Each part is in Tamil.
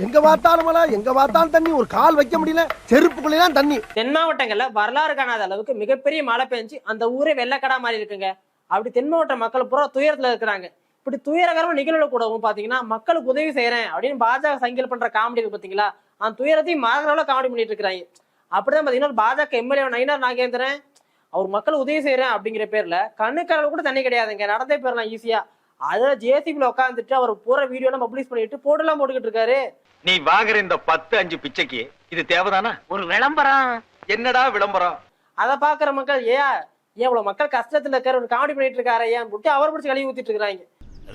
எங்க பார்த்தாலும் மழை எங்க பார்த்தாலும் தண்ணி ஒரு கால் வைக்க முடியல செருப்புக்குள்ளேதான் தண்ணி. தென் மாவட்டங்கள்ல வரலாறு காணாத அளவுக்கு மிகப்பெரிய மழை பெஞ்சு அந்த ஊரே வெள்ளக்கடா மாதிரி இருக்குங்க. அப்படி தென் மாவட்ட மக்கள் பூரா துயரத்துல இருக்கிறாங்க. இப்படி துயரகரமா நிகழ்வுல கூடவும் பாத்தீங்கன்னா மக்களுக்கு உதவி செய்யறேன் அப்படின்னு பாஜக சங்கில் பண்ற காமெடி இருக்கு பாத்தீங்களா அந்த துயரத்தையும் மறக்கிறவள காமெடி பண்ணிட்டு இருக்கிறாங்க. அப்படிதான் பாத்தீங்கன்னா ஒரு பாஜக எம்எல்ஏ நயினார் நாகேந்திரன் அவர் மக்கள் உதவி செய்யறேன் அப்படிங்கிற பேர்ல கண்ணுக்கடல் கூட தண்ணி கிடையாதுங்க. நடந்தே போயிடலாம் ஈஸியா அதுல ஜேசிபில உட்காந்துட்டு அவர் போற வீடியோ எல்லாம் பப்ளிஷ் பண்ணிட்டு போட்டெல்லாம் போட்டுக்கிட்டு இருக்காரு. நீ வாங்குற இந்த பத்து அஞ்சு பிச்சைக்கு இது தேவைதானா? ஒரு விளம்பரம். என்னடா விளம்பரம்? அதை பாக்குற மக்கள் ஏன் ஏன் இவ்வளவு மக்கள் கஷ்டத்துல இருக்காரு ஒரு காமெடி பண்ணிட்டு இருக்காரு ஏன் போட்டு அவர் பிடிச்சி கழுவி ஊத்திட்டு இருக்காங்க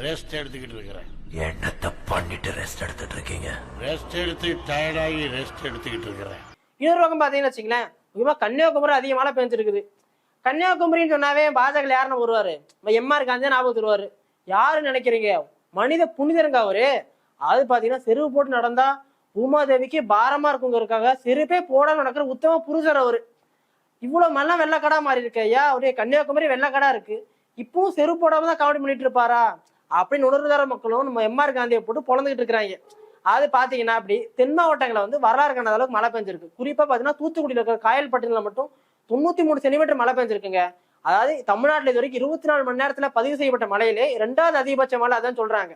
ரெஸ்ட் எடுத்துக்கிட்டு இருக்கிறேன். என்னத்த பண்ணிட்டு ரெஸ்ட் எடுத்துட்டு இருக்கீங்க? ரெஸ்ட் எடுத்து டயர்டாகி ரெஸ்ட் எடுத்துக்கிட்டு இருக்கிறேன். இன்னொரு பக்கம் பாத்தீங்கன்னு வச்சுங்களேன் முக்கியமா கன்னியாகுமரி அதிக மழை பெஞ்சிருக்குது. கன்னியாகுமரின்னு சொன்னாவே பாஜக யாருன்னு வருவாரு? எம்ஆர் காந்தி ஞாபகத்து வருவாரு. யாருன்னு நினைக்கிறீங்க? மனித புனிதருங்க அவரு. அது பாத்தீங்கன்னா செருப்பு போட்டு நடந்தா பூமாதேவிக்கு பாரமா இருக்குங்கிறதுக்காக செருப்பே போடாம நடக்கிற உத்தம புருஷர் அவரு. இவ்வளவு மழை வெள்ளக்கடா மாறி இருக்கு ஐயா. அவருடைய கன்னியாகுமரி வெள்ளக்கடா இருக்கு. இப்பவும் செருப்பு போடாம தான் காமெடி பண்ணிட்டு இருப்பாரா? அப்படின்னு உணர்வுதார மக்களும் நம்ம எம்ஆர் காந்தியை போட்டு பொழந்துகிட்டு இருக்கிறாங்க. அது பாத்தீங்கன்னா அப்படி தென் மாவட்டங்களில் வந்து வரலாறு காணாத அளவுக்கு மழை பெஞ்சிருக்கு. குறிப்பா பாத்தீங்கன்னா தூத்துக்குடியில் இருக்கிற காயல்பட்டினல மட்டும் தொண்ணூத்தி மூணு சென்டிமீட்டர் மழை பெஞ்சிருக்குங்க. அதாவது தமிழ்நாட்டில் இது வரைக்கும் இருபத்தி நாலு மணி நேரத்துல பதிவு செய்யப்பட்ட மழையிலே ரெண்டாவது அதிகபட்ச மழை அதான் சொல்றாங்க.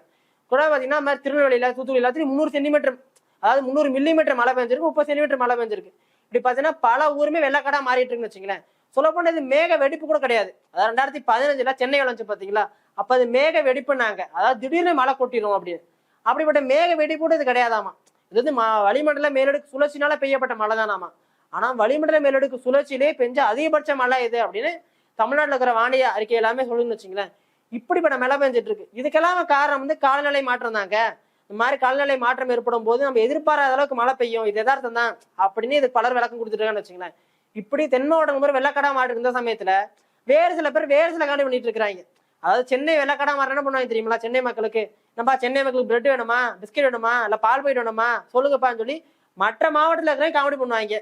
கூட பார்த்தீங்கன்னா மாதிரி திருநெல்வேலியில் தூத்துக்குடி எல்லாத்துலயும் முந்நூறு சென்டிமீட்டர் அதாவது முந்நூறு மில்லிமீட்டர் மழை பெஞ்சிருக்கு முப்பது சென்டிமீட்டர் மழை பெஞ்சிருக்கு. இப்படி பார்த்தீங்கன்னா பல ஊருமே வெள்ளக்கடா மாறிட்டு இருக்குன்னு வச்சுங்களேன் சொல்லப்போனால் இது மேக வெடிப்பு கூட கிடையாது. அதாவது ரெண்டாயிரத்தி பதினஞ்சுல சென்னை விளைஞ்சு பார்த்தீங்களா அப்போ அது மேக வெடிப்புனாங்க அதாவது திடீர்னு மழை கொட்டிடும் அப்படின்னு. அப்படிப்பட்ட மேக வெடிப்பு கூட இது கிடையாதாமா? இது வந்து வளிமண்டல மேலடுக்கு சுழற்சினால பெய்யப்பட்ட மழை தானாமா ஆனால் வளிமண்டல மேலடுக்கு சுழற்சியிலே பெஞ்ச அதிகபட்ச மழை இது அப்படின்னு தமிழ்நாட்டில் இருக்கிற வானிலை அறிக்கை எல்லாமே சொல்லுன்னு வச்சுங்களேன் இப்படிப்பட்ட மழை பெஞ்சிட்டு இருக்கு. இதுக்கெல்லாம் காரணம் வந்து காலநிலை மாற்றம் தாங்க. இந்த மாதிரி காலநிலை மாற்றம் ஏற்படும் போது நம்ம எதிர்பாராத அளவுக்கு மழை பெய்யும். இது எதார்த்தம் தான். அப்படின்னு இது பலர் விளக்கம் கொடுத்துருக்காங்கன்னு வச்சுங்களேன் இப்படி தென் மாவட்டம் மாதிரி வெள்ளக்கடா மாட்டு இருந்த சமயத்துல வேறு சில பேர் வேறு சில காண்டி பண்ணிட்டு இருக்கிறாங்க. அதாவது சென்னை வெள்ளக்கடா மாறு என்ன பண்ணுவாங்க தெரியுங்களா சென்னை மக்களுக்கு. நம்ம சென்னை மக்களுக்கு பிரெட் வேணுமா? பிஸ்கெட் வேணுமா? இல்ல பால் போயிட்டு வேணுமா? சொல்லுங்கப்பான்னு சொல்லி மற்ற மாவட்டத்துல இருக்கிறவங்க காமெடி பண்ணுவாங்க.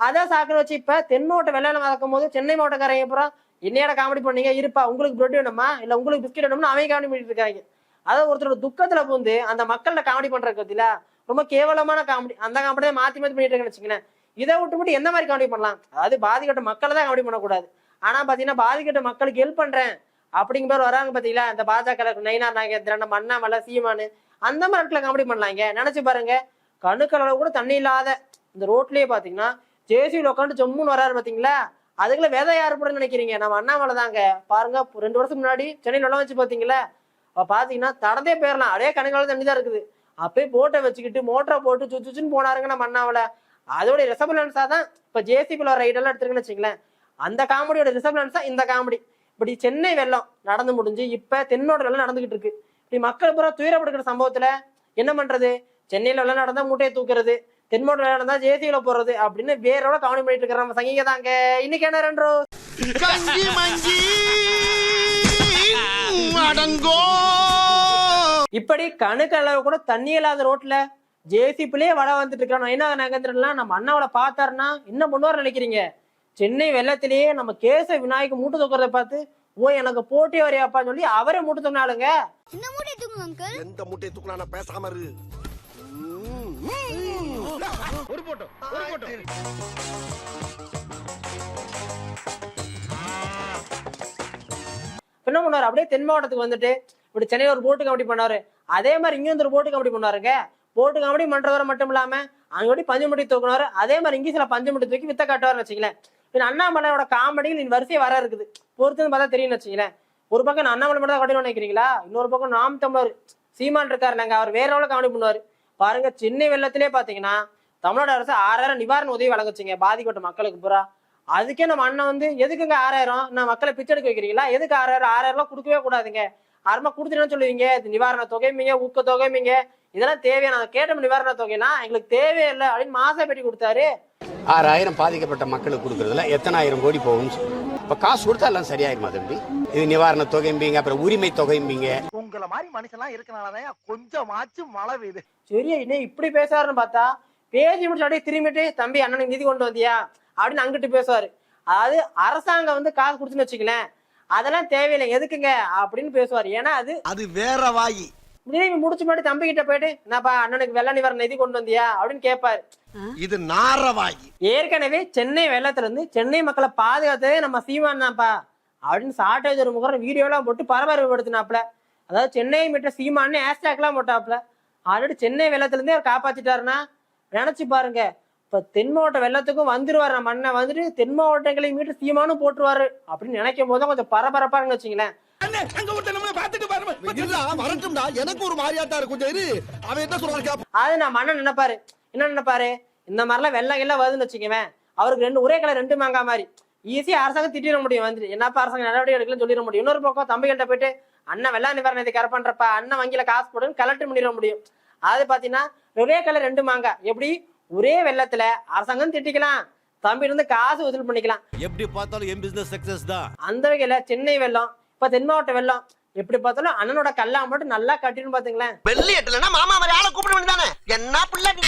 அதான் சாக்குன்னு வச்சு இப்ப தென் மாவட்டம் வெள்ளாளம் நடக்கும் போது சென்னை மாவட்டக்காரங்க அப்புறம் என்னையோட காமெடி பண்ணீங்க? இருப்பா. உங்களுக்கு பிரெட் வேணுமா? இல்ல உங்களுக்கு பிஸ்கெட் வேணும்னு அவன் காமெடி பண்ணிட்டு இருக்காங்க. அதாவது ஒருத்தரோட துக்கத்துல பூந்து அந்த மக்கள்ல காமெடி பண்றது பத்தில ரொம்ப கேவலமான காமெடி அந்த காமெடியை மாற்றி மாத்தி மாத்தி பண்ணிட்டு இருக்கேன்னு வச்சுங்களேன் இதை விட்டு எந்த மாதிரி காமெடி பண்ணலாம்? அதாவது பாதிக்கப்பட்ட மக்களை தான் காமெடி பண்ணக்கூடாது. ஆனா பாத்தீங்கன்னா பாதிக்கப்பட்ட மக்களுக்கு ஹெல்ப் பண்றேன் அப்படிங்கிற பேர் வராங்க பாத்தீங்களா? இந்த பாஜக நயினார் நாகேந்திரன் நம்ம சீமானு. அந்த மாதிரி இடத்துல காமெடி பண்ணலாங்க நினைச்சு பாருங்க. கணுக்களவு கூட தண்ணி இல்லாத இந்த ரோட்லயே பாத்தீங்கன்னா ஜேசியில் உட்காந்து ஜம்முன்னு வராரு பாத்தீங்களா? அதுக்குள்ள விதை யார் போட நினைக்கிறீங்க? நம்ம அண்ணாமலை தாங்க பாருங்க ரெண்டு வருஷம் முன்னாடி சென்னையில் வெள்ளம் வச்சு பாத்தீங்களா அப்ப பாத்தீங்கன்னா தடந்தே போயிடலாம் அதே கணக்கால தண்ணி தான் இருக்குது. அப்பயே போட்டை வச்சுக்கிட்டு மோட்டரை போட்டு சுச்சு சுச்சுன்னு போனாருங்க நம்ம அண்ணாமலை. அதோட ரிசபலன்ஸா தான் இப்ப ஜேசிபியில் வர ரைடெல்லாம் எடுத்துருக்குன்னு வச்சுங்களேன் அந்த காமெடியோட ரிசபலன்ஸா இந்த காமெடி. இப்படி சென்னை வெள்ளம் நடந்து முடிஞ்சு இப்ப தென்னோட வெள்ளம் நடந்துகிட்டு இருக்கு. இப்படி மக்கள் பூரா துயரப்படுகிற சம்பவத்துல என்ன பண்றது? சென்னையில வெள்ளம் நடந்தா மூட்டையை தூக்குறது. வெள்ளம் நடந்தா ஜேசியில போறது அப்படின்னு வேறோட கவனம் பண்ணிட்டு இருக்கிற நம்ம சங்கிங்க தாங்க. இன்னைக்கு என்ன ரெண்டு கஞ்சி மஞ்சி அடங்கோ. இப்படி கணக்கு அளவு கூட தண்ணி இல்லாத ரோட்ல ஜேசிபிலே வட வந்துட்டு இருக்கிறோம் என்ன நகந்திரன்லாம் நம்ம அண்ணாவோட பார்த்தாருன்னா என்ன பண்ணுவார் நினைக்கிறீங்க. சென்னை வெள்ளத்திலேயே நம்ம கேச விநாயக மூட்டு தூக்குறத பார்த்து ஓ எனக்கு போட்டி வரையாப்பான்னு சொல்லி அவரே மூட்டு தூக்கினாலுங்க மூட்டை எந்த மூட்டையை தூக்கலாம் நான் பேசாம இரு. ஒரு போட்டோ ஒரு போட்டோ. என்ன பண்ணாரு? அப்படியே தென் மாவட்டத்துக்கு வந்துட்டு இப்படி சென்னையில ஒரு போட்டு காமெடி பண்ணாரு. அதே மாதிரி இங்க வந்து ஒரு போட்டு காமெடி பண்ணாருங்க போட்டு காமெடி பண்றவரை மட்டும் இல்லாம அங்கோடி பஞ்சு முட்டி தூக்குனாரு அதே மாதிரி இங்கே சில பஞ்சு முட்டி தூக்கி வித்த காட்டுவார்னு வச்சுங்களேன் பின் அண்ணாமலையோட காமெடிகள் இந்த வரிசையை வர இருக்குது. பொறுத்து பார்த்தா தெரியும்னு வச்சுங்களேன் ஒரு பக்கம் நான் அண்ணாமலை மட்டும் தான் காமெடி நினைக்கிறீங்களா இன்னொரு பக்கம் நாம் தமிழர் சீமான் இருக்காரு நாங்க அவர் வேற எவ்வளவு காமெடி பண்ணுவாரு. பாருங்க சென்னை வெள்ளத்திலே பாத்தீங்கன்னா தமிழ்நாடு அரசு ஆறாயிரம் நிவாரண உதவி வழங்குச்சுங்க. பாதிக்கப்பட்ட மக்களுக்கு பூரா. அதுக்கே நம்ம அண்ணன் வந்து எதுக்குங்க ஆறாயிரம்? நான் மக்களை பிச்சை எடுக்க வைக்கிறீங்களா? எதுக்கு ஆறாயிரம்? ஆறாயிரம் எல்லாம் கொடுக்கவே கூடாதுங்க. ஆரம்பா கொடுத்துட்டேன்னு சொல்லுவீங்க. இது நிவாரண தொகைமீங்க ஊக்க தொகைமீங்க இதெல்லாம் தேவையான நாங்க கேட்ட நிவாரண தொகைலாம் எங்களுக்கு தேவையே இல்லை அப்படின்னு மாசா பேட்டி கொடுத்தாரு. ஆறாயிரம் பாதிக்கப்பட்ட மக்களுக்கு கொடுக்கறதுல எத்தனாயிரம் கோடி சொல்லு. இப்ப காசு கொடுத்தா எல்லாம் சரியாயிருமா தம்பி? இது நிவாரண தொகைம்பீங்க அப்புறம் உரிமை தொகைம்பீங்க உங்கள மாதிரி மனுஷன்லாம் இருக்கனாலதான் கொஞ்சமாச்சும் மழை பெய்யுது. சரி என்ன இப்படி பேசாருன்னு பார்த்தா பேசி முடிச்சு அப்படியே திரும்பிட்டு தம்பி அண்ணனுக்கு நிதி கொண்டு வந்தியா? அப்படின்னு அங்கிட்டு பேசுவாரு. அதாவது அரசாங்கம் வந்து காசு கொடுத்துன்னு வச்சுக்கலேன் அதெல்லாம் தேவையில்லை எதுக்குங்க? அப்படின்னு பேசுவார். ஏன்னா அது அது வேற வாயி. திரும்பி முடிச்சு மாதிரி தம்பி கிட்ட போயிட்டு என்னப்பா அண்ணனுக்கு வெள்ள நிவாரண நிதி கொண்டு வந்தியா? அப்படின்னு கேட்பாரு இது நாரவாகி ஏற்கனவே சென்னை வெள்ளத்துல இருந்து சென்னை மக்களை பாதுகாத்ததே நம்ம சீமான் தான்ப்பா. அப்படின்னு சாட்டேஜ் ஒரு முகரம் வீடியோலாம் போட்டு பரபரப்படுத்தினாப்ல அதாவது சென்னை மீட்ட சீமான்னு ஹேஷ்டேக்லாம் போட்டாப்ல ஆல்ரெடி சென்னை வெள்ளத்துல இருந்தே அவர் காப்பாத்திட்டாருன்னா நினைச்சு பாருங்க. இப்ப தென் மாவட்ட வெள்ளத்துக்கும் வந்துருவாரு. நம்ம அண்ணன் வந்துட்டு தென் மாவட்டங்களை மீட்டு சீமானும் போட்டுருவாரு அப்படின்னு நினைக்கும் போது கொஞ்சம் பரபரப்பா இருங்க வச்சுங்களேன். எனக்கு ஒரு மாதிரியாட்டா இருக்கும் அது நம்ம அண்ணன் நினைப்பாரு. என்ன நினைப்பாரு? இந்த மாதிரிலாம் வெள்ளம் எல்லாம் வருதுன்னு வச்சுக்கவேன் அவருக்கு ரெண்டு ஒரே கலர் ரெண்டு மாங்கா மாதிரி. ஈஸியா அரசாங்கம் திட்டிட முடியும். வந்துட்டு என்னப்பா அரசாங்கம் நடவடிக்கை எடுக்கலன்னு சொல்லிட முடியும். இன்னொரு பக்கம் தம்பிகள்கிட்ட போயிட்டு அண்ணன் வெள்ள நிவாரண நிதி கரை பண்றப்ப. அண்ணன் வங்கியில காசு போடுன்னு கலெக்ட் பண்ணிட முடியும். அது பாத்தீங்கன்னா ஒரே கலர் ரெண்டு மாங்கா எப்படி? ஒரே வெள்ளத்துல அரசாங்கம் திட்டிக்கலாம். தம்பி இருந்து காசு வசூல் பண்ணிக்கலாம். எப்படி பார்த்தாலும் என் பிசினஸ் சக்சஸ் தான். அந்த வகையில சென்னை வெள்ளம் இப்ப தென் மாவட்ட வெள்ளம் எப்படி பார்த்தாலும் அண்ணனோட கல்லா மட்டும் நல்லா கட்டின்னு பாத்துங்களேன். வெள்ளி எட்டுலன்னா மாமா மாதிரி ஆளை கூப்பிட வேண்டியதானே? என்ன பிள்ளை நீ?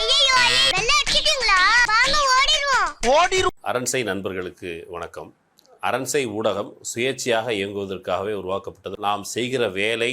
ஐயோ வெள்ள அடிச்சிட்டீங்களா? வாங்க ஓடிடுவோம். ஓடி அரண்சை நண்பர்களுக்கு வணக்கம். அரண்சை ஊடகம் சுயேட்சையாக இயங்குவதற்காகவே உருவாக்கப்பட்டது. நாம் செய்கிற வேலை